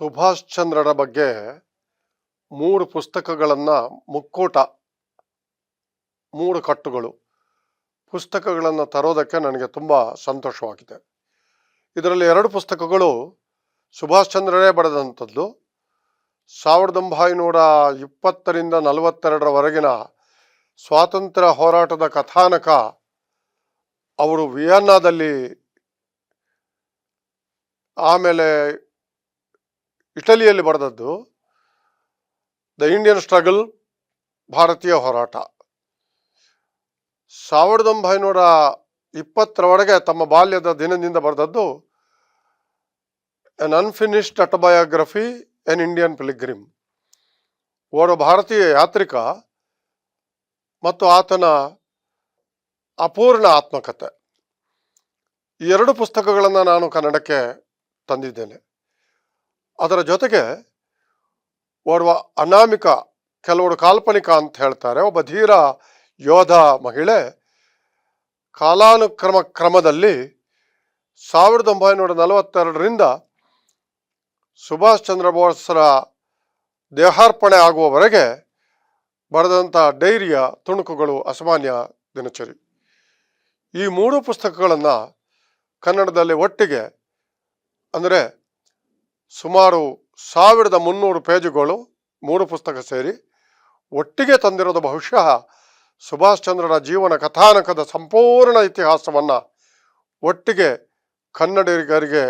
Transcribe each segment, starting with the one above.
ಸುಭಾಷ್ ಚಂದ್ರರ ಬಗ್ಗೆ ಮೂರು ಪುಸ್ತಕಗಳನ್ನು ಮುಕ್ಕೋಟ, ಮೂರು ಕಟ್ಟುಗಳು ಪುಸ್ತಕಗಳನ್ನು ತರೋದಕ್ಕೆ ನನಗೆ ತುಂಬ ಸಂತೋಷವಾಗಿದೆ. ಇದರಲ್ಲಿ ಎರಡು ಪುಸ್ತಕಗಳು ಸುಭಾಷ್ ಚಂದ್ರರೇ ಬರೆದಂಥದ್ದು. ಸಾವಿರದ ಒಂಬೈನೂರ ಇಪ್ಪತ್ತರಿಂದ ನಲವತ್ತೆರಡರವರೆಗಿನ ಸ್ವಾತಂತ್ರ್ಯ ಹೋರಾಟದ ಕಥಾನಕ ಅವರು ವಿಯನ್ನಾದಲ್ಲಿ ಆಮೇಲೆ ಇಟಲಿಯಲ್ಲಿ ಬರೆದದ್ದು, ದ ಇಂಡಿಯನ್ ಸ್ಟ್ರಗಲ್, ಭಾರತೀಯ ಹೋರಾಟ. ಸಾವಿರದ ಒಂಬೈನೂರ ಇಪ್ಪತ್ತರವರೆಗೆ ತಮ್ಮ ಬಾಲ್ಯದ ದಿನದಿಂದ ಬರೆದದ್ದು an unfinished autobiography an Indian pilgrim ಓರ್ವ ಭಾರತೀಯ ಯಾತ್ರಿಕ ಮತ್ತು ಆತನ ಅಪೂರ್ಣ ಆತ್ಮಕಥೆ ಈ ಎರಡು ಪುಸ್ತಕಗಳನ್ನು ನಾನು ಕನ್ನಡಕ್ಕೆ ತಂದಿದ್ದೇನೆ. ಅದರ ಜೊತೆಗೆ ಓರ್ವ ಅನಾಮಿಕ, ಕೆಲವರು ಕಾಲ್ಪನಿಕ ಅಂತ ಹೇಳ್ತಾರೆ. ಒಬ್ಬ ಧೀರ ಯೋಧ ಮಹಿಳೆ ಕಾಲಾನುಕ್ರಮ ಕ್ರಮದಲ್ಲಿ ಸಾವಿರದ ಒಂಬೈನೂರ ನಲವತ್ತೆರಡರಿಂದ ಸುಭಾಷ್ ಚಂದ್ರ ಬೋಸ್ರ ದೇಹಾರ್ಪಣೆ ಆಗುವವರೆಗೆ ಬರೆದಂಥ ಡೈರಿಯ ತುಣುಕುಗಳು ಅಸಾಮಾನ್ಯ ದಿನಚರಿ. ಈ ಮೂರು ಪುಸ್ತಕಗಳನ್ನು ಕನ್ನಡದಲ್ಲಿ ಒಟ್ಟಿಗೆ, ಅಂದರೆ ಸುಮಾರು ಸಾವಿರದ ಮುನ್ನೂರು ಪೇಜುಗಳು, ಮೂರು ಪುಸ್ತಕ ಸೇರಿ, ಒಟ್ಟಿಗೆ ತಂದಿರೋದು ಬಹುಶಃ ಸುಭಾಷ್ ಚಂದ್ರರ ಜೀವನ ಕಥಾನಕದ ಸಂಪೂರ್ಣ ಇತಿಹಾಸವನ್ನು ಒಟ್ಟಿಗೆ ಕನ್ನಡಿಗರಿಗೆ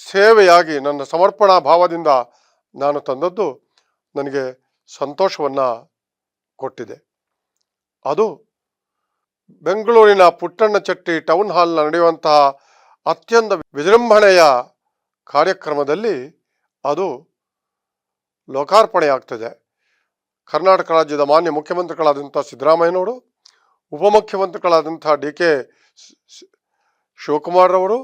ಸೇವೆಯಾಗಿ ನನ್ನ ಸಮರ್ಪಣಾ ಭಾವದಿಂದ ನಾನು ತಂದದ್ದು ನನಗೆ ಸಂತೋಷವನ್ನು ಕೊಟ್ಟಿದೆ. ಅದು ಬೆಂಗಳೂರಿನ ಪುಟ್ಟಣ್ಣಚಟ್ಟಿ ಟೌನ್ ಹಾಲ್ನ ನಡೆಯುವಂತಹ ಅತ್ಯಂತ ವಿಜೃಂಭಣೆಯ ಕಾರ್ಯಕ್ರಮದಲ್ಲಿ ಅದು ಲೋಕಾರ್ಪಣೆಯಾಗ್ತದೆ. ಕರ್ನಾಟಕ ರಾಜ್ಯದ ಮಾನ್ಯ ಮುಖ್ಯಮಂತ್ರಿಗಳಾದಂಥ ಸಿದ್ದರಾಮಯ್ಯನವರು, ಉಪಮುಖ್ಯಮಂತ್ರಿಗಳಾದಂಥ ಡಿ ಕೆ ಶಿವಕುಮಾರ್ರವರು,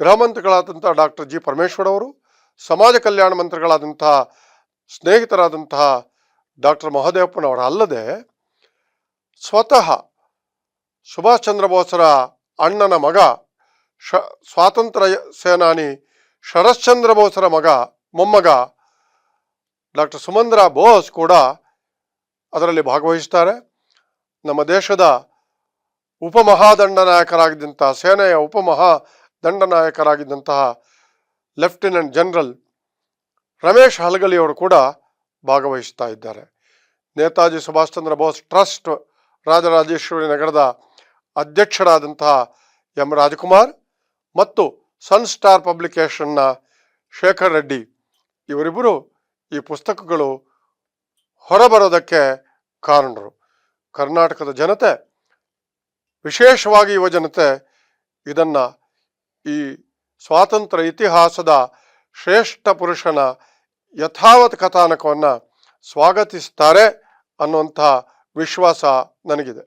ಗೃಹ ಮಂತ್ರಿಗಳಾದಂಥ ಡಾಕ್ಟರ್ ಜಿ ಪರಮೇಶ್ವರವರು, ಸಮಾಜ ಕಲ್ಯಾಣ ಮಂತ್ರಿಗಳಾದಂಥ ಸ್ನೇಹಿತರಾದಂತಹ ಡಾಕ್ಟರ್ ಮಹದೇವಪ್ಪನವರ ಅಲ್ಲದೆ ಸ್ವತಃ ಸುಭಾಷ್ ಚಂದ್ರ ಬೋಸರ ಅಣ್ಣನ ಮಗ ಸ್ವಾತಂತ್ರ್ಯ ಸೇನಾನಿ ಶರಶ್ಚಂದ್ರ ಬೋಸರ ಮಗ, ಮೊಮ್ಮಗ ಡಾಕ್ಟರ್ ಸುಮಂದ್ರ ಬೋಸ್ ಕೂಡ ಅದರಲ್ಲಿ ಭಾಗವಹಿಸ್ತಾರೆ. ನಮ್ಮ ದೇಶದ ಉಪಮಹಾದಂಡನಾಯಕರಾಗಿದ್ದಂತಹ ಸೇನೆಯ ಉಪಮಹಾ ದಂಡನಾಯಕರಾಗಿದ್ದಂತಹ ಲೆಫ್ಟಿನೆಂಟ್ ಜನರಲ್ ರಮೇಶ್ ಹಲಗಲಿಯವರು ಕೂಡ ಭಾಗವಹಿಸ್ತಾ ಇದ್ದಾರೆ. ನೇತಾಜಿ ಸುಭಾಷ್ ಚಂದ್ರ ಬೋಸ್ ಟ್ರಸ್ಟ್ ರಾಜರಾಜೇಶ್ವರಿ ನಗರದ ಅಧ್ಯಕ್ಷರಾದಂತಹ ಎಂ ರಾಜಕುಮಾರ್ ಮತ್ತು ಸನ್ ಸ್ಟಾರ್ ಪಬ್ಲಿಕೇಶನ್ನ ಶೇಖರ್ ರೆಡ್ಡಿ ಇವರಿಬ್ಬರು ಈ ಪುಸ್ತಕಗಳು ಹೊರಬರೋದಕ್ಕೆ ಕಾರಣರು. ಕರ್ನಾಟಕದ ಜನತೆ, ವಿಶೇಷವಾಗಿ ಯುವ ಜನತೆ, ಇದನ್ನು ಈ ಸ್ವಾತಂತ್ರ್ಯ ಇತಿಹಾಸದ ಶ್ರೇಷ್ಠ ಪುರುಷನ ಯಥಾವತ್ ಕಥಾನಕವನ್ನು ಸ್ವಾಗತಿಸ್ತಾರೆ ಅನ್ನುವಂಥ ವಿಶ್ವಾಸ ನನಗಿದೆ.